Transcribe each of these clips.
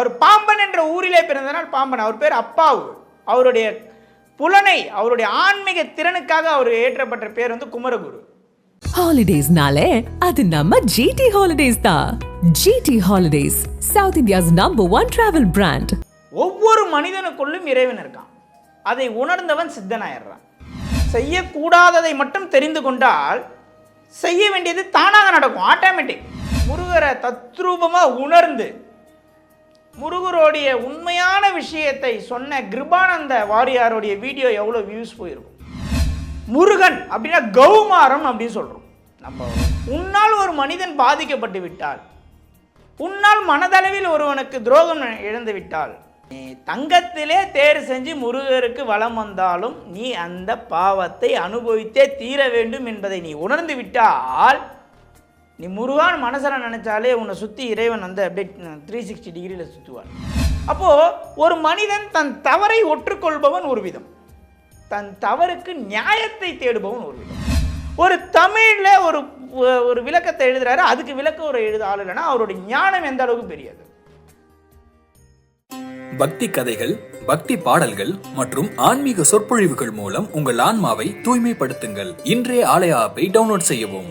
அவர் பாம்பன் என்ற ஊரிலே பிறந்தனால் பாம்பன். அவர் பேர் அப்பாவு. அவருடைய புலனை அவருடைய ஆன்மீக திறனுக்காக அவர் ஏற்றப்பட்ட பேர் வந்து குமரகுரு. ஹாலிடேஸ்னாலே அது நம்ம ஜிடி ஹாலிடேஸ் தான் GT holidays south India's number one travel brand ஒவ்வொரு மனிதனுக்குள்ளும் இறைவன் இருக்கான். அதை உணர்ந்தவன் சித்தனாயிடுறான் செய்யக்கூடாததை மட்டும் தெரிந்து கொண்டால் செய்ய வேண்டியது தானாக நடக்கும். ஆட்டோமேட்டிக் முருகரை தத்ரூபமாக உணர்ந்து முருகருடைய உண்மையான விஷயத்தை சொன்ன கிருபானந்த வாரியாருடைய வீடியோ எவ்வளோ வியூஸ் போயிருக்கும்? முருகன் அப்படின்னா கௌமாரம் அப்படின்னு சொல்கிறோம் நம்ம உன்னால் ஒரு மனிதன் பாதிக்கப்பட்டு விட்டால் உன்னால் மனதளவில் ஒருவனுக்கு துரோகம் இழந்து விட்டால் நீ தங்கத்திலே தேர் செஞ்சு முருகருக்கு வளம் வந்தாலும் நீ அந்த பாவத்தை அனுபவித்தே தீர வேண்டும் என்பதை நீ உணர்ந்து விட்டால் நீ முருகான் மனசில் நினச்சாலே உன்னை சுற்றி இறைவன் வந்து அப்படியே த்ரீ சிக்ஸ்டி டிகிரியில் சுற்றுவார் அப்போது ஒரு மனிதன் தன் தவறை ஒற்றுக்கொள்பவன் ஒரு விதம். தன் தவறுக்கு நியாயத்தை தேடுபவன் ஒரு விதம். ஒரு தமிழில் ஒரு ஒரு விளக்கத்தை எழுதுறாரு. அதுக்கு விளக்க ஒரு எழுத ஆள் இல்லைன்னா அவருடைய ஞானம் எந்த அளவுக்கு பெரியது? பக்தி கதைகள் பக்தி பாடல்கள் மற்றும் ஆன்மீக சொற்பொழிவுகள் மூலம் உங்கள் ஆன்மாவை தூய்மைப்படுத்துங்கள். இன்றைய ஆலய ஆப்பை டவுன்லோட் செய்யவும்.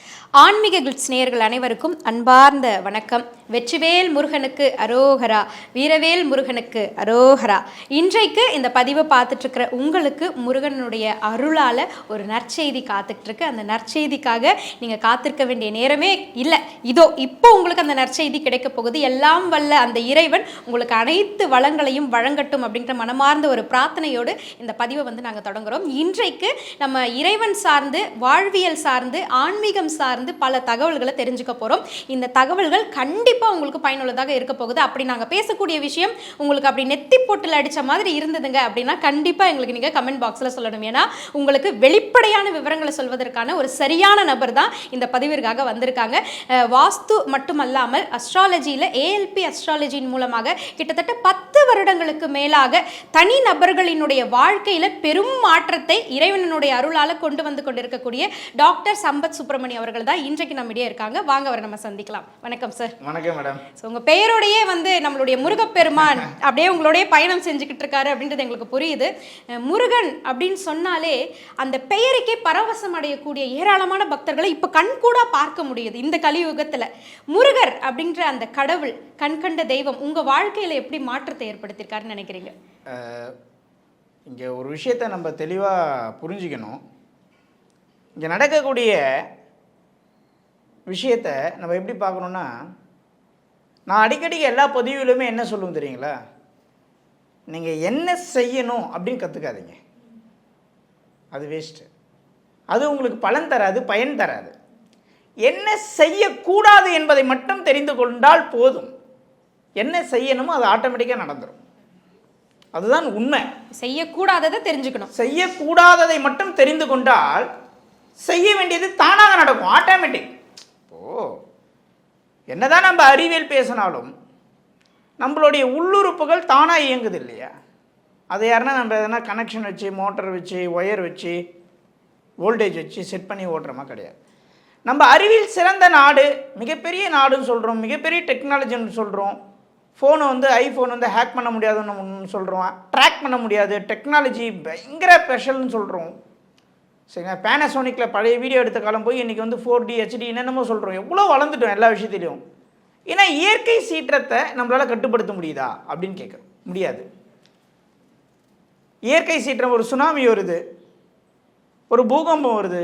ஆன்மீக கிளிட்ஸ் நேயர்கள் அனைவருக்கும் அன்பார்ந்த வணக்கம். வெற்றிவேல் முருகனுக்கு அரோகரா வீரவேல் முருகனுக்கு அரோகரா. இன்றைக்கு இந்த பதிவை பார்த்துட்ருக்கிற உங்களுக்கு முருகனுடைய அருளால் ஒரு நற்செய்தி காத்துட்ருக்கு. அந்த நற்செய்திக்காக நீங்கள் காத்திருக்க வேண்டிய நேரமே இல்லை. இதோ இப்போ உங்களுக்கு அந்த நற்செய்தி கிடைக்க போகுது. எல்லாம் வல்ல அந்த இறைவன் உங்களுக்கு அனைத்து வளங்களையும் வழங்கட்டும் அப்படின்ற மனமார்ந்த ஒரு பிரார்த்தனையோடு இந்த பதிவை வந்து நாங்கள் தொடங்குறோம். இன்றைக்கு நம்ம இறைவன் சார்ந்து வாழ்வியல் சார்ந்து ஆன்மீகம் சார்ந்து வந்து பல தகவல்களை தெரிஞ்சுக்க போகிறோம் இந்த தகவல்கள் கண்டிப்பாக உங்களுக்கு பயனுள்ளதாக இருக்க போகுது. அப்படி நாங்கள் பேசக்கூடிய விஷயம் உங்களுக்கு அப்படி நெத்தி போட்டில் அடித்த மாதிரி இருந்ததுங்க அப்படின்னா கண்டிப்பாக எங்களுக்கு நீங்கள் கமெண்ட் பாக்ஸில் சொல்லணும். ஏன்னா உங்களுக்கு வெளிப்படையான விவரங்களை சொல்வதற்கான ஒரு சரியான நபர் தான் இந்த பதிவிற்காக வந்திருக்காங்க. வாஸ்து மட்டுமல்லாமல் அஸ்ட்ராலஜியில் ஏஎல்பி அஸ்ட்ராலஜியின் மூலமாக கிட்டத்தட்ட பத்து வருடங்களுக்கு மேலாக தனி நபர்களினுடைய வாழ்க்கையில் பெரும் மாற்றத்தை இறைவனுடைய அருளால் கொண்டு வந்து கொண்டிருக்கக்கூடிய டாக்டர் சம்பத் சுப்பிரமணியம் அவர்கள் தான் இன்றைக்கு நம்மிடையே இருக்காங்க. வாங்க அவரை நம்ம சந்திக்கலாம். வணக்கம் சார் வணக்கம் மேடம் ஸோ உங்கள் பெயரோடையே வந்து நம்மளுடைய முருகப்பெருமான் அப்படியே உங்களோடய பயணம் செஞ்சுக்கிட்டு இருக்காரு அப்படின்றது எங்களுக்கு புரியுது. முருகன் அப்படின்னு சொன்னாலே அந்த பெயருக்கே பரவசம் அடையக்கூடிய ஏராளமான பக்தர்களை இப்போ கண்கூடா பார்க்க முடியுது இந்த கலியுகத்தில். முருகர் அப்படின்ற அந்த கடவுள் கண்கண்ட தெய்வம் உங்கள் வாழ்க்கையில் எப்படி மாற்றத்தை ஏற்படுத்தியிருக்காருன்னு நினைக்கிறீங்க? இங்கே ஒரு விஷயத்தை நம்ம தெளிவாக புரிஞ்சுக்கணும். இங்கே நடக்கக்கூடிய விஷயத்தை நம்ம எப்படி பார்க்கணுன்னா நான் அடிக்கடி எல்லா பதிவிலுமே என்ன சொல்லுவோம் தெரியுங்களா? நீங்கள் என்ன செய்யணும் அப்படின்னு கற்றுக்காதீங்க அது வேஸ்ட்டு அது உங்களுக்கு பலன் தராது பயன் தராது. என்ன செய்யக்கூடாது என்பதை மட்டும் தெரிந்து கொண்டால் போதும். என்ன செய்யணுமோ அது ஆட்டோமேட்டிக்காக நடந்துடும் அதுதான் உண்மை. செய்யக்கூடாததை தெரிஞ்சுக்கணும். செய்யக்கூடாததை மட்டும் தெரிந்து கொண்டால் செய்ய வேண்டியது தானாக நடக்கும் ஆட்டோமேட்டிக் ஓ என்னதான் நம்ம அறிவியல் பேசினாலும் நம்மளுடைய உள்ளுறுப்புகள் தானாக இயங்குது இல்லையா? அதை யாருன்னா நம்ம எதனா கனெக்ஷன் வச்சு மோட்டர் வச்சு ஒயர் வச்சு வோல்டேஜ் வச்சு செட் பண்ணி ஓட்டுறோமா? கிடையாது. நம்ம அறிவியல் சிறந்த நாடு மிகப்பெரிய நாடுன்னு சொல்கிறோம் மிகப்பெரிய டெக்னாலஜின்னு சொல்கிறோம் ஃபோனை வந்து ஐஃபோன் வந்து ஹேக் பண்ண முடியாதுன்னு ஒன்று சொல்கிறோம் ட்ராக் பண்ண முடியாது. டெக்னாலஜி பயங்கர ஸ்பெஷல்னு சொல்கிறோம் சரிங்க பேனசோனிக்கில் பழைய வீடியோ எடுத்த காலம் போய் இன்றைக்கி வந்து ஃபோர் டி ஹெச்டி என்னென்னமோ சொல்கிறோம் எவ்வளோ வளர்ந்துட்டோம் எல்லா விஷயத்திலையும். ஏன்னா இயற்கை சீற்றத்தை நம்மளால் கட்டுப்படுத்த முடியுதா? அப்படின்னு கேட்குறோம் முடியாது. இயற்கை சீற்றம் ஒரு சுனாமி வருது. ஒரு பூகம்பம் வருது.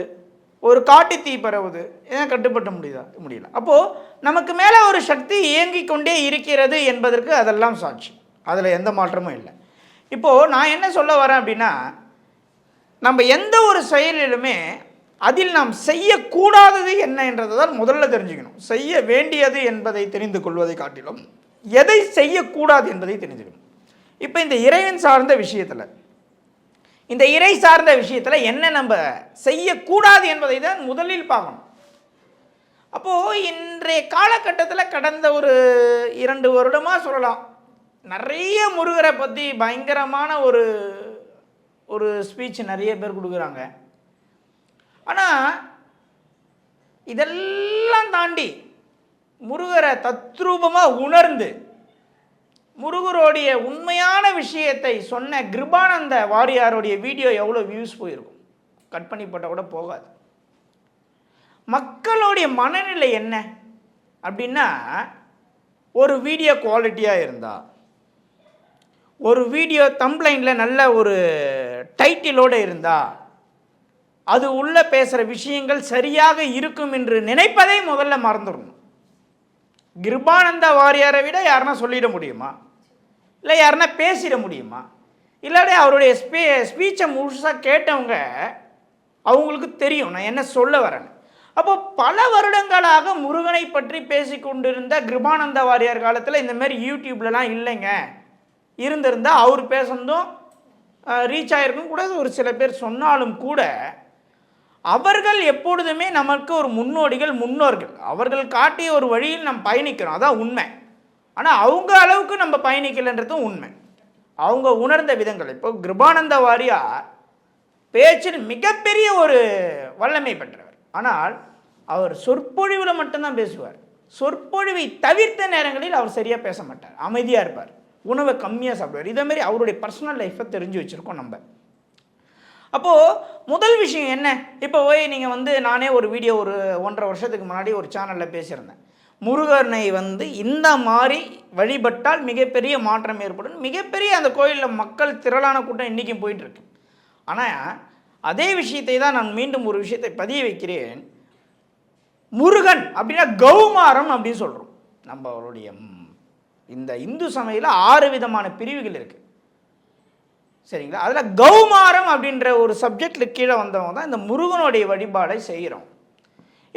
ஒரு காட்டு தீ பரவுது. ஏன் கட்டுப்பட்ட முடியுதா? முடியல. அப்போது நமக்கு மேலே ஒரு சக்தி இயங்கிக் கொண்டே இருக்கிறது என்பதற்கு அதெல்லாம் சாட்சி. அதில் எந்த மாற்றமும் இல்லை. இப்போது நான் என்ன சொல்ல வரேன் அப்படின்னா நம்ம எந்த ஒரு செயலிலுமே அதில் நாம் செய்யக்கூடாதது என்ன என்றதை தான் முதல்ல தெரிஞ்சுக்கணும். செய்ய வேண்டியது என்பதை தெரிந்து கொள்வதை காட்டிலும் எதை செய்யக்கூடாது என்பதை தெரிஞ்சுக்கணும். இப்போ இந்த இறைவன் சார்ந்த விஷயத்தில் இந்த இறை சார்ந்த விஷயத்தில் என்ன நம்ம செய்யக்கூடாது என்பதை தான் முதலில் பார்க்கணும். அப்போது இன்றைய காலகட்டத்தில் கடந்த ஒரு இரண்டு வருடமாக சொல்லலாம். நிறைய முருகரை பற்றி பயங்கரமான ஒரு ஒரு ஸ்பீச் நிறைய பேர் கொடுக்குறாங்க. ஆனால் இதெல்லாம் தாண்டி முருகரை தத்ரூபமாக உணர்ந்து முருகருடைய உண்மையான விஷயத்தை சொன்ன கிருபானந்த வாரியாருடைய வீடியோ எவ்வளோ வியூஸ் போயிருக்கும்? கட் பண்ணி போட்டால் கூட போகாது. மக்களுடைய மனநிலை என்ன? அப்படின்னா ஒரு வீடியோ குவாலிட்டியாக இருந்தால் ஒரு வீடியோ தம்ப்ளைனில் நல்ல ஒரு டைட்டிலோடு இருந்தால் அது உள்ளே பேசுகிற விஷயங்கள் சரியாக இருக்கும் என்று நினைப்பதை முதல்ல மறந்துடணும். கிருபானந்த வாரியாரை விட யாருன்னா சொல்லிட முடியுமா? இல்லை யாருன்னா பேசிட முடியுமா? இல்லாட்டி அவருடைய ஸ்பீ ஸ்பீச்சை முழுசாக கேட்டவங்க அவங்களுக்கு தெரியும். நான் என்ன சொல்ல வரேன் அப்போ பல வருடங்களாக முருகனை பற்றி பேசிக்கொண்டிருந்த கிருபானந்த வாரியார் காலத்தில் இந்த மாதிரி யூடியூப்லலாம் இல்லைங்க. இருந்திருந்தால் அவர் பேசுனதும் ரீச் ஆகிருக்கும் கூட. ஒரு சில பேர் சொன்னாலும் கூட அவர்கள் எப்பொழுதுமே நமக்கு ஒரு முன்னோடிகள் முன்னோர்கள். அவர்கள் காட்டிய ஒரு வழியில் நாம் பயணிக்கிறோம். அதான் உண்மை. ஆனால் அவங்க அளவுக்கு நம்ம பயணிக்கலைன்றதும் உண்மை. அவங்க உணர்ந்த விதங்கள். இப்போ கிருபானந்த வாரியார் பேச்சில் மிகப்பெரிய ஒரு வல்லமை பெற்றவர். ஆனால் அவர் சொற்பொழிவில் மட்டும்தான் பேசுவார். சொற்பொழிவை தவிர்த்த நேரங்களில் அவர் சரியாக பேச மாட்டார். அமைதியாக இருப்பார். உணவை கம்மியாக சாப்பிடுவார். இதே மாதிரி அவருடைய பர்சனல் லைஃப்பை தெரிஞ்சு வச்சுருக்கோம் நம்ம. அப்போது முதல் விஷயம் என்ன? இப்போ போய் நீங்கள் வந்து நானே ஒரு வீடியோ ஒரு ஒன்றரை வருஷத்துக்கு முன்னாடி ஒரு சேனலில் பேசியிருந்தேன். முருகனை வந்து இந்த மாதிரி வழிபட்டால் மிகப்பெரிய மாற்றம் ஏற்படும். மிகப்பெரிய அந்த கோயிலில் மக்கள் திரளான கூட்டம் இன்றைக்கும் போயிட்டுருக்கு. ஆனால் அதே விஷயத்தை தான் நான் மீண்டும் ஒரு விஷயத்தை பதிய வைக்கிறேன். முருகன் அப்படின்னா கௌமாரம் அப்படின்னு சொல்கிறோம் நம்ம அவருடைய இந்த இந்து சமையல ஆறு விதமான பிரிவுகள் இருக்குது சரிங்களா? அதில் கௌமாரம் அப்படின்ற ஒரு சப்ஜெக்டில் கீழே வந்தவங்க தான் இந்த முருகனுடைய வழிபாடை செய்கிறோம்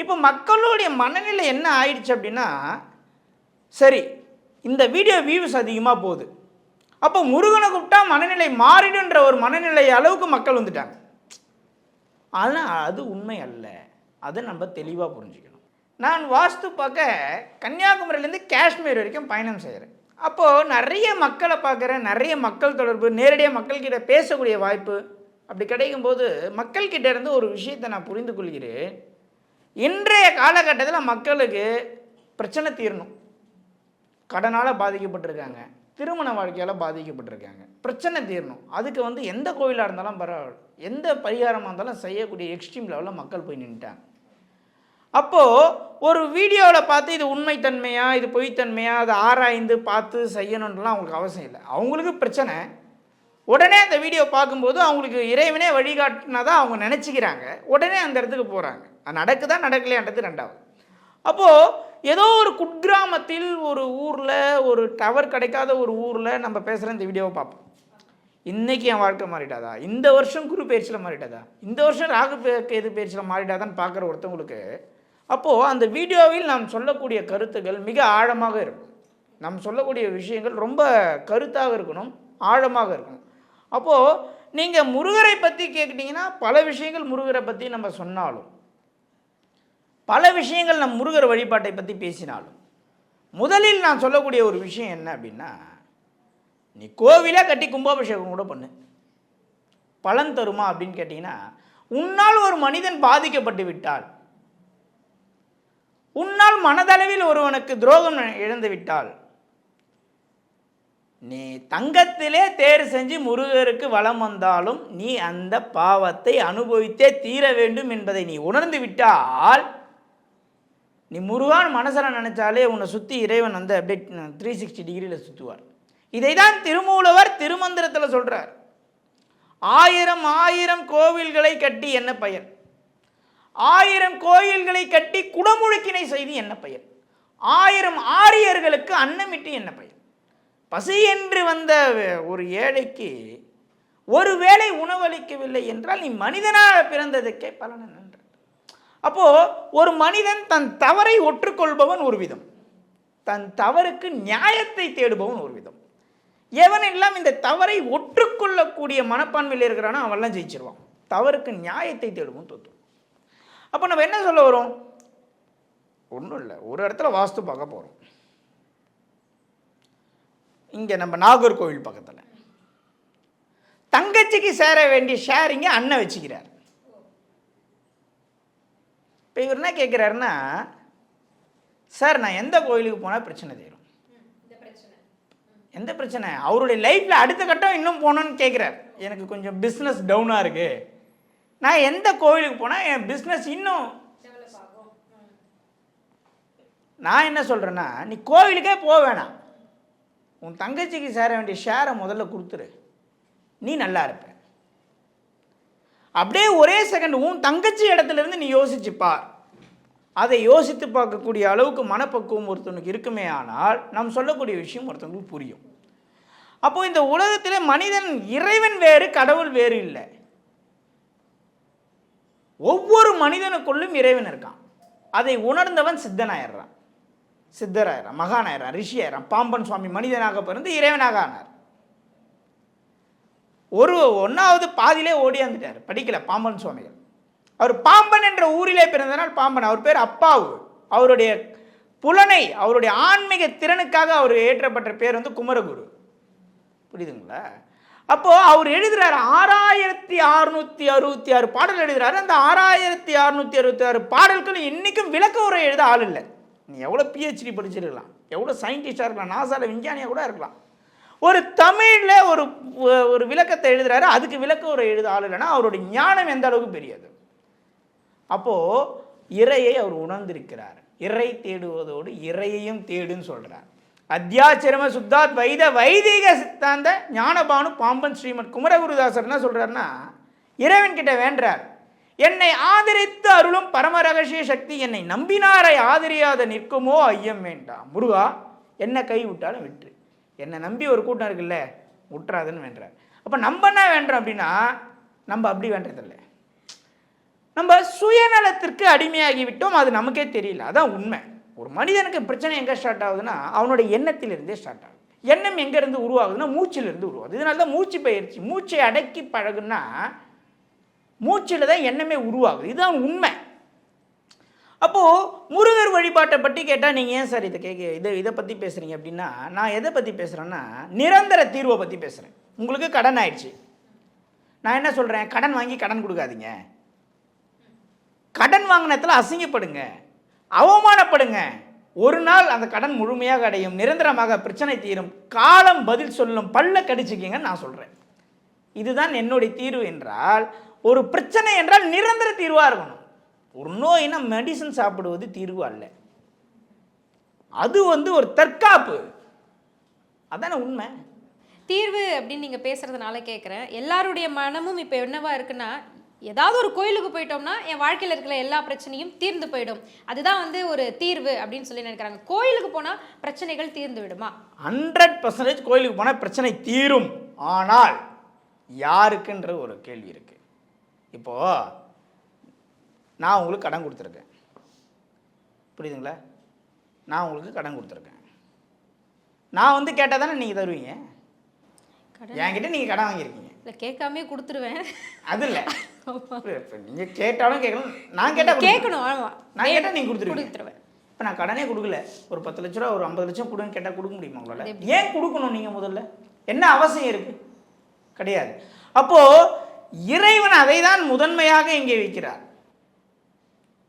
இப்போ மக்களுடைய மனநிலை என்ன ஆயிடுச்சு அப்படின்னா சரி இந்த வீடியோ வியூஸ் அதிகமாக போகுது. அப்போ முருகனை கூப்பிட்டா மனநிலை மாறிடுன்ற ஒரு மனநிலை அளவுக்கு மக்கள் வந்துட்டாங்க. ஆனால் அது உண்மை அல்ல. அதை நம்ம தெளிவாக புரிஞ்சுக்கணும். நான் வாஸ்து பார்க்க கன்னியாகுமரியிலேருந்து காஷ்மீர் வரைக்கும் பயணம் செய்கிறேன் அப்போது நிறைய மக்களை பார்க்குறேன் நிறைய மக்கள் தொடர்பு நேரடியாக மக்கள்கிட்ட பேசக்கூடிய வாய்ப்பு அப்படி கிடைக்கும்போது மக்கள்கிட்ட இருந்து ஒரு விஷயத்தை நான் புரிந்து கொள்கிறேன். இன்றைய காலகட்டத்தில் மக்களுக்கு பிரச்சனை தீரணும். கடனால் பாதிக்கப்பட்டிருக்காங்க. திருமண வாழ்க்கையால் பாதிக்கப்பட்டிருக்காங்க. பிரச்சனை தீரணும். அதுக்கு வந்து எந்த கோயிலாக இருந்தாலும் பரவாயில்ல. எந்த பரிகாரமாக இருந்தாலும் செய்யக்கூடிய எக்ஸ்ட்ரீம் லெவலில் மக்கள் போய் நின்றுட்டாங்க அப்போது ஒரு வீடியோவில் பார்த்து இது உண்மைத்தன்மையா இது பொய்த்தன்மையா அதை ஆராய்ந்து பார்த்து செய்யணுன்றலாம் அவங்களுக்கு அவசியம் இல்லை. அவங்களுக்கு பிரச்சனை. உடனே அந்த வீடியோ பார்க்கும்போது அவங்களுக்கு இறைவனே வழிகாட்டினதா அவங்க நினச்சிக்கிறாங்க. உடனே அந்த இடத்துக்கு போகிறாங்க நடக்குதா நடக்கலையான்றது ரெண்டாவது. அப்போது ஏதோ ஒரு குட்கிராமத்தில் ஒரு ஊரில் ஒரு டவர் கிடைக்காத ஒரு ஊரில் நம்ம பேசுகிற இந்த வீடியோவை பார்ப்போம். இன்றைக்கி என் வாழ்க்கை மாறிட்டாதா? இந்த வருஷம் குரு பயிற்சியில் மாறிட்டாதா? இந்த வருஷம் ராகு பே- கேது பயிற்சியில் மாறிட்டாதான்னு பார்க்குற ஒருத்தவங்களுக்கு அப்போது அந்த வீடியோவில் நாம் சொல்லக்கூடிய கருத்துக்கள் மிக ஆழமாக இருக்கும். நாம் சொல்லக்கூடிய விஷயங்கள் ரொம்ப கருத்தாக இருக்கணும் ஆழமாக இருக்கணும். அப்போது நீங்கள் முருகரை பற்றி கேட்குட்டீங்கன்னா பல விஷயங்கள் முருகரை பற்றி நம்ம சொன்னாலும் பல விஷயங்கள் நம் முருகர் வழிபாட்டை பற்றி பேசினாலும் முதலில் நான் சொல்லக்கூடிய ஒரு விஷயம் என்ன அப்படின்னா நீ கோவிலே கட்டி கும்பாபிஷேகம் கூட பண்ணு. பலன் தருமா அப்படின்னு கேட்டிங்கன்னா உன்னால் ஒரு மனிதன் பாதிக்கப்பட்டு விட்டால் உன்னால் மனதளவில் ஒருவனுக்கு துரோகம் இழந்து விட்டால் நீ தங்கத்திலே தேர் செஞ்சு முருகருக்கு வலம் வந்தாலும் நீ அந்த பாவத்தை அனுபவித்தே தீர வேண்டும் என்பதை நீ உணர்ந்து விட்டால் நீ முருகான் மனசில் நினச்சாலே உன்னை சுற்றி இறைவன் வந்து அப்படியே த்ரீ சிக்ஸ்டி டிகிரியில் சுற்றுவார் இதை தான் திருமூலவர் திருமந்திரத்தில் சொல்கிறார் ஆயிரம் ஆயிரம் கோவில்களை கட்டி என்ன பயன்? ஆயிரம் கோயில்களை கட்டி குடமுழுக்கினை செய்து என்ன பயன்? ஆயிரம் ஆரியர்களுக்கு அன்னமிட்டு என்ன பயன்? பசி என்று வந்த ஒரு ஏழைக்கு ஒருவேளை உணவளிக்கவில்லை என்றால் நீ மனிதனாக பிறந்ததுக்கே பலன் என்ன? அப்போது ஒரு மனிதன் தன் தவறை ஒற்றுக்கொள்பவன் ஒரு விதம். தன் தவறுக்கு நியாயத்தை தேடுபவன் ஒரு விதம். எவன் எல்லாம் இந்த தவறை ஒற்றுக்கொள்ளக்கூடிய மனப்பான்மையில் இருக்கிறானோ அவன்லாம் ஜெயிச்சிருவான். தவறுக்கு நியாயத்தை தேடுவோம் தோத்து அப்போ நம்ம என்ன சொல்ல வரோம்? ஒன்றும் இல்லை. ஒரு இடத்துல வாஸ்து பார்க்க போகிறோம் இங்கே நம்ம நாகர்கோவில் பக்கத்தில். தங்கச்சிக்கு சேர வேண்டிய ஷேரிங்கை அண்ணன் வச்சுக்கிறார். இப்போ இவர் என்ன கேட்குறாருன்னா சார் நான் எந்த கோயிலுக்கு போனால் பிரச்சனை தீரும்? எந்த பிரச்சனை? அவருடைய லைஃப்பில் அடுத்த கட்டம் இன்னும் போகணும்னு கேட்குறார் எனக்கு கொஞ்சம் பிஸ்னஸ் டவுனாக இருக்குது நான் எந்த கோவிலுக்கு போனால் என் பிஸ்னஸ் இன்னும் நான் என்ன சொல்கிறேன்னா நீ கோவிலுக்கே போக வேணாம். உன் தங்கச்சிக்கு சேர வேண்டிய ஷேரை முதல்ல கொடுத்துரு. நீ நல்லா இருப்ப. அப்படியே ஒரே செகண்ட் உன் தங்கச்சி இடத்துல இருந்து நீ யோசிச்சு பார் அதை யோசித்து பார்க்கக்கூடிய அளவுக்கு மனப்பக்குவம் ஒருத்தனுக்கு இருக்குமே ஆனால் நாம் சொல்லக்கூடிய விஷயம் ஒருத்தவங்களுக்கு புரியும். அப்போது இந்த உலகத்தில் மனிதன் இறைவன் வேறு கடவுள் வேறு இல்லை. ஒவ்வொரு மனிதனுக்குள்ளும் இறைவன் இருக்கான். அதை உணர்ந்தவன் சித்தனாயிடுறான். சித்தராயிரம் மகானாயிரம் ரிஷியாயிரம் பாம்பன் சுவாமி மனிதனாக பிறந்து இறைவனாக ஆனார். ஒரு ஒன்றாவது பாதியிலே ஓடியாந்துட்டார் படிக்கல பாம்பன் சுவாமிகள். அவர் பாம்பன் என்ற ஊரிலே பிறந்தனால் பாம்பன். அவர் பேர் அப்பாவு. அவருடைய புலனை அவருடைய ஆன்மீக திறனுக்காக அவர் ஏற்றப்பட்ட பேர் வந்து குமரகுரு. புரியுதுங்களா? அப்போது அவர் எழுதுகிறார் ஆறாயிரத்தி அறுநூத்தி அறுபத்தி ஆறு பாடல் எழுதுகிறாரு அந்த ஆறாயிரத்தி அறுநூத்தி அறுபத்தி ஆறு பாடல்கள் இன்றைக்கும் விளக்க உரை எழுத ஆள் இல்லை. நீ எவ்வளோ பிஹெச்டி படிச்சிருக்கலாம். எவ்வளோ சயின்டிஸ்டாக இருக்கலாம். நாசாவில் விஞ்ஞானியாக கூட இருக்கலாம். ஒரு தமிழில் ஒரு ஒரு விளக்கத்தை எழுதுகிறாரு அதுக்கு விளக்க உரை எழுத ஆள் இல்லைன்னா அவருடைய ஞானம் எந்த அளவுக்கு பெரியது? அப்போது இறையை அவர் உணர்ந்திருக்கிறார். இறை தேடுவதோடு இறையையும் தேடுன்னு சொல்கிறார் அத்தியாச்சிரம சுத்தாத் வைத வைதிக சித்தாந்த ஞானபானு பாம்பன் ஸ்ரீமத் குமரகுருதாசர் என்ன சொல்கிறாருன்னா இறைவன் கிட்ட வேண்டுறார். என்னை ஆதரித்து அருளும் பரம ரகசிய சக்தி என்னை நம்பினாரை ஆதரியாத நிற்குமோ ஐயம் வேண்டாம். முருகா என்ன கை விட்டாலும் விட்டுரு என்னை நம்பி ஒரு கூட்டம் இருக்குல்ல விட்டுறாதுன்னு வேண்டார் அப்போ நம்ம என்ன வேண்டுறோம் அப்படின்னா நம்ம அப்படி வேண்டதில்லை நம்ம சுயநலத்திற்கு அடிமையாகிவிட்டோம் அது நமக்கே தெரியல. அதான் உண்மை. ஒரு மனிதனுக்கு பிரச்சனை எங்கே ஸ்டார்ட் ஆகுதுன்னா அவனுடைய எண்ணத்திலிருந்தே ஸ்டார்ட் ஆகுது எண்ணம் எங்கேருந்து உருவாகுதுன்னா மூச்சிலிருந்து உருவாகுது. இதனால தான் மூச்சு பயிற்சி மூச்சை அடக்கி பழகுன்னா மூச்சில் தான் எண்ணமே உருவாகுது. இதுதான் உண்மை. அப்போது முருகர் வழிபாட்டை பற்றி கேட்டால் நீங்கள் ஏன் சார் இதை கேட்க இதை இதை பற்றி பேசுகிறீங்க அப்படின்னா நான் எதை பற்றி பேசுகிறேன்னா நிரந்தர தீர்வை பற்றி பேசுகிறேன் உங்களுக்கு கடன் ஆயிடுச்சு. நான் என்ன சொல்கிறேன் கடன் வாங்கி கடன் கொடுக்காதீங்க. கடன் வாங்கினத்தில் அசிங்கப்படுங்க. அவமானப்படுங்க. ஒரு நாள் அந்த கடன் முழுமையாக அடையும். நிரந்தரமாக பிரச்சனை தீரும். காலம் பதில் சொல்லும். பல்ல கடிச்சிக்கிங்கன்னு நான் சொல்கிறேன் இதுதான் என்னுடைய தீர்வு என்றால் ஒரு பிரச்சனை என்றால் நிரந்தர தீர்வாக இருக்கணும். ஒரு நோயினா மெடிசன் சாப்பிடுவது தீர்வு அல்ல. அது வந்து ஒரு தற்காப்பு. அதானே உண்மை? தீர்வு அப்படின்னு நீங்கள் பேசுகிறதுனால கேட்குறேன் எல்லாருடைய மனமும் இப்போ என்னவா இருக்குன்னா ஏதாவது ஒரு கோயிலுக்கு போயிட்டோம்னா என் வாழ்க்கையில் இருக்கிற எல்லா பிரச்சனையும் தீர்ந்து போயிடும். அதுதான் வந்து ஒரு தீர்வு அப்படின்னு சொல்லி நினைக்கிறாங்க. கோயிலுக்கு போனால் பிரச்சனைகள் தீர்ந்து விடுமா? ஹண்ட்ரட் பர்சன்டேஜ் கோயிலுக்கு போனால் பிரச்சனை தீரும். ஆனால் யாருக்குன்ற ஒரு கேள்வி இருக்குது இப்போது நான் உங்களுக்கு கடன் கொடுத்துருக்கேன். புரியுதுங்களா? நான் உங்களுக்கு கடன் கொடுத்துருக்கேன். நான் வந்து கேட்டால் தானே நீங்கள் தருவீங்க என்கிட்ட நீங்கள் கடன் வாங்கியிருக்கீங்க. இல்லை கேட்காமே கொடுத்துருவேன். அது இல்லை. நீங்கள் கேட்டாலும் கேட்கணும். நான் கேட்டால் கேட்கணும் ஆமாம் நான் கேட்டால் நீங்கள் கொடுத்துருவீங்க. கொடுத்துருவேன். இப்போ நான் கடனே கொடுக்கல. ஒரு பத்து லட்ச ரூபா ஒரு ஐம்பது லட்சம் கொடுன்னு கேட்டால் கொடுக்க முடியுமா உங்களால்? ஏன் கொடுக்கணும் நீங்கள் முதல்ல? என்ன அவசியம் இருக்கு? கிடையாது. அப்போ இறைவன் அதை தான் முதன்மையாக இங்கே வைக்கிறார்.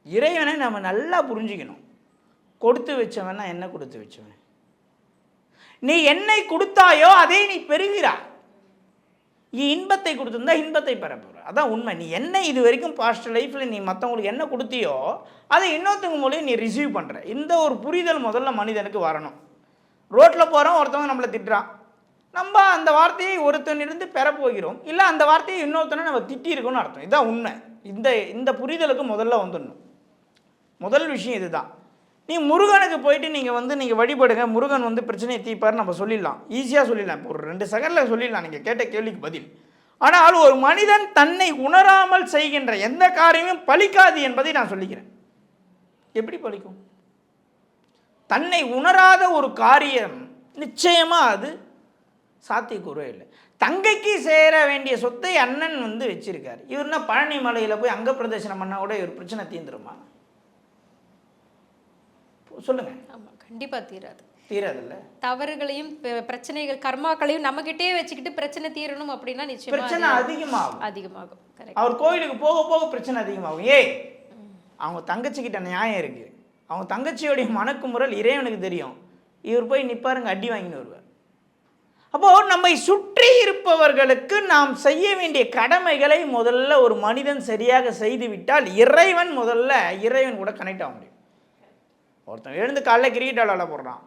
இறைவனை நம்ம நல்லா புரிஞ்சுக்கணும். கொடுத்து வச்சவன் என்ன கொடுத்து வச்சவன்? நீ என்னை கொடுத்தாயோ அதை நீ பெறுகிறாய். நீ இன்பத்தை கொடுத்துருந்தா இன்பத்தை பெற போகிற அதான் உண்மை. நீ என்ன இது வரைக்கும் பாஸ்ட் லைஃப்பில் நீ மற்றவங்களுக்கு என்ன கொடுத்தியோ அதை இன்னொருத்தவங்க மூலியம் நீ ரிசீவ் பண்ணுற இந்த ஒரு புரிதல் முதல்ல மனிதனுக்கு வரணும். ரோட்டில் போகிறோம் ஒருத்தவங்க நம்மளை திட்டுறான். நம்ம அந்த வார்த்தையை ஒருத்தனிருந்து பெற போகிறோம். இல்லை அந்த வார்த்தையை இன்னொருத்தனை நம்ம திட்டியிருக்கோம்னு அர்த்தம். இதுதான் உண்மை. இந்த இந்த புரிதலுக்கு முதல்ல வந்துடணும். முதல் விஷயம் இதுதான். நீ முருகனுக்கு போயிட்டு நீங்கள் வந்து நீங்கள் வழிபடுங்க. முருகன் வந்து பிரச்சனையை தீப்பார் நம்ம சொல்லிடலாம். ஈஸியாக சொல்லிடலாம். இப்போ ஒரு ரெண்டு செகண்டில் சொல்லிடலாம். நீங்கள் கேட்ட கேள்விக்கு பதில். ஆனால் ஒரு மனிதன் தன்னை உணராமல் செய்கின்ற எந்த காரியமும் பலிக்காது என்பதை நான் சொல்லிக்கிறேன். எப்படி பலிக்கும்? தன்னை உணராத ஒரு காரியம் நிச்சயமாக அது சாத்தியக்கூறவே இல்லை. தங்கைக்கு சேர வேண்டிய சொத்தை அண்ணன் வந்து வச்சிருக்காரு. இவர்னா பழனி மலையில் போய் அங்க பிரதர்சனம் பண்ணால் கூட இவர் பிரச்சனை தீர்ந்துருமா? சொல்லுங்க. ஆமாம் கண்டிப்பாக தீராது. தீராதுல்ல? தவறுகளையும் பிரச்சனைகள் கர்மாக்களையும் நம்மகிட்டே வச்சுக்கிட்டு பிரச்சனை தீரணும் அப்படின்னா நிச்சயமா பிரச்சனை அது அதிகமாகும். அதிகமாகும். கரெக்ட் அவர் கோயிலுக்கு போக போக பிரச்சனை அதிகமாகும். ஏய் அவங்க தங்கச்சிக்கிட்ட நியாயம் இருக்குது அவங்க தங்கச்சியோடைய மனக்குமுறல் இறைவனுக்கு தெரியும். இவர் போய் நிற்பாருங்க அடி வாங்கின்னு வருவார். அப்போது நம்மை சுற்றி இருப்பவர்களுக்கு நாம் செய்ய வேண்டிய கடமைகளை முதல்ல ஒரு மனிதன் சரியாக செய்து விட்டால் இறைவன் முதல்ல இறைவன் கூட கனெக்ட் ஆக முடியும். ஒருத்தன் எழுந்து காலைல கிரிக்கெட் விளையாட போடுறான்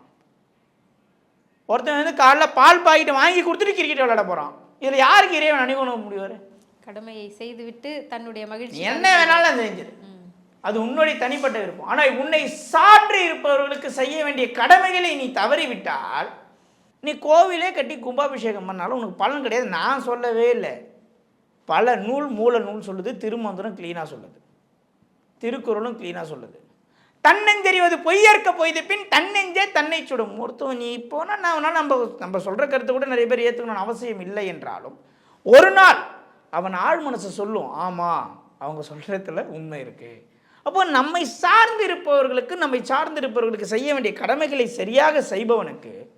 ஒருத்தன் வந்து காலைல பால் பாக்கெட் வாங்கி கொடுத்துட்டு கிரிக்கெட் விளையாட போகிறான் இதில் யாருக்கு இறைவன் அணிவண முடிவார் கடமையை செய்துவிட்டு தன்னுடைய மகிழ்ச்சி என்ன வேணாலும் அது செஞ்சிரு அது உன்னுடைய தனிப்பட்ட விருப்பம். ஆனால் உன்னை சான்று இருப்பவர்களுக்கு செய்ய வேண்டிய கடமைகளை நீ தவறிவிட்டால் நீ கோவிலே கட்டி கும்பாபிஷேகம் பண்ணாலும் உனக்கு பலன் கிடையாது. நான் சொல்லவே இல்லை. பல நூல் மூல நூல் சொல்லுது திருமந்திரம் க்ளீனாக சொல்லுது. திருக்குறளும் க்ளீனாக சொல்லுது. தன்னெஞ்சறிவது பொய்யற்க பொய்த பின் தன்னெஞ்சே தன்னை சுடும். ஒருத்தவன் நீ போனால் நான் நம்ம நம்ம சொல்கிற கருத்தை கூட நிறைய பேர் ஏற்றுக்கணும்னு அவசியம் இல்லை என்றாலும் ஒரு நாள் அவன் ஆழ் மனசு சொல்லும் ஆமாம் அவங்க சொல்கிறதுல உண்மை இருக்குது அப்போ நம்மை சார்ந்து இருப்பவர்களுக்கு நம்மை சார்ந்து இருப்பவர்களுக்கு செய்ய வேண்டிய கடமைகளை சரியாக செய்பவனுக்கு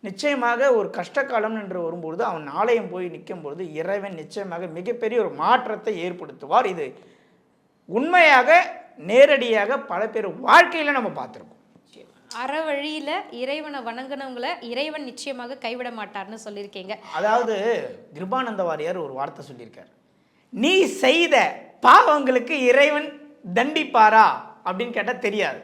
நிச்சயமாக ஒரு கஷ்டகாலம் என்று வரும்பொழுது அவன் ஆலயம் போய் நிற்கும் பொழுது இறைவன் நிச்சயமாக மிகப்பெரிய ஒரு மாற்றத்தை ஏற்படுத்துவார். இது உண்மையாக நேரடியாக பல பேர் வாழ்க்கையில் நம்ம பார்த்துருக்கோம். அற வழியில இறைவனை வணங்கினவங்களை இறைவன் நிச்சயமாக கைவிட மாட்டார்னு சொல்லியிருக்கீங்க. அதாவது கிருபானந்த வாரியார் ஒரு வார்த்தை சொல்லியிருக்கார். நீ செய்த பாவங்களுக்கு இறைவன் தண்டிப்பாரா? அப்படின்னு கேட்டால் தெரியாது.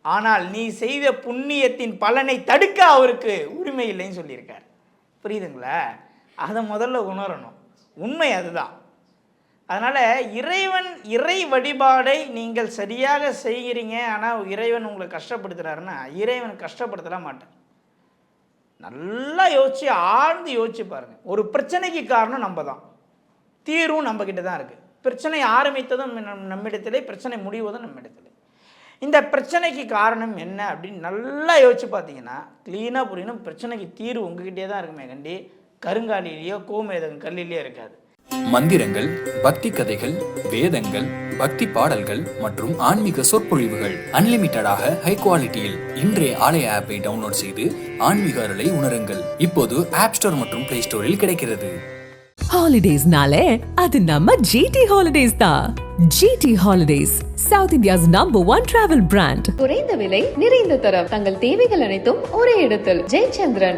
ஆனால் நீ செய்த புண்ணியத்தின் பலனை தடுக்க அவருக்கு உரிமை இல்லைன்னு சொல்லியிருக்கார். புரியுதுங்களா? அதை முதல்ல உணரணும். உண்மை அதுதான். அதனால் இறைவன் இறை வழிபாடை நீங்கள் சரியாக செய்கிறீங்க ஆனால் இறைவன் உங்களை கஷ்டப்படுத்துகிறாருன்னா இறைவன் கஷ்டப்படுத்தலாம் மாட்டேன். நல்லா யோசிச்சு ஆழ்ந்து யோசிச்சு பாருங்கள் ஒரு பிரச்சனைக்கு காரணம் நம்ம தான் தீர்வும் நம்மக்கிட்ட தான் இருக்குது பிரச்சனை ஆரம்பித்ததும் நம் நம்மிடத்திலே பிரச்சனை முடிவதும் நம்மிடத்திலே. இந்த பிரச்சனைக்கு காரணம் என்ன அப்படின்னு நல்லா யோசிச்சு பார்த்தீங்கன்னா க்ளீனாக புரியணும். பிரச்சனைக்கு தீர்வு உங்ககிட்டே தான் இருக்குமே கண்டி. கருங்காலிலேயோ கோமேதகம் கல்லிலேயோ இருக்காது. மந்திரங்கள் பக்தி கதைகள் வேதங்கள் பக்தி பாடல்கள் மற்றும் ஆன்மீக சொற்பொழிவுகள். அன்லிமிட்டடாக ஹை குவாலிட்டியில் இன்றைய ஆலய ஆப்பை டவுன்லோட் செய்து ஆன்மீக அருளை உணருங்கள். இப்போது ஆப் ஸ்டோர் மற்றும் பிளே ஸ்டோரில் கிடைக்கிறது. ஹாலிடேஸ்னாலே அது நம்ம ஜிடி ஹாலிடேஸ் தான். GT holidays south India's number one travel brand குறைந்த விலை நிறைந்த தரம். தங்கள் தேவைகள் அனைத்தும் ஒரே இடத்தில். ஜெயச்சந்திரன்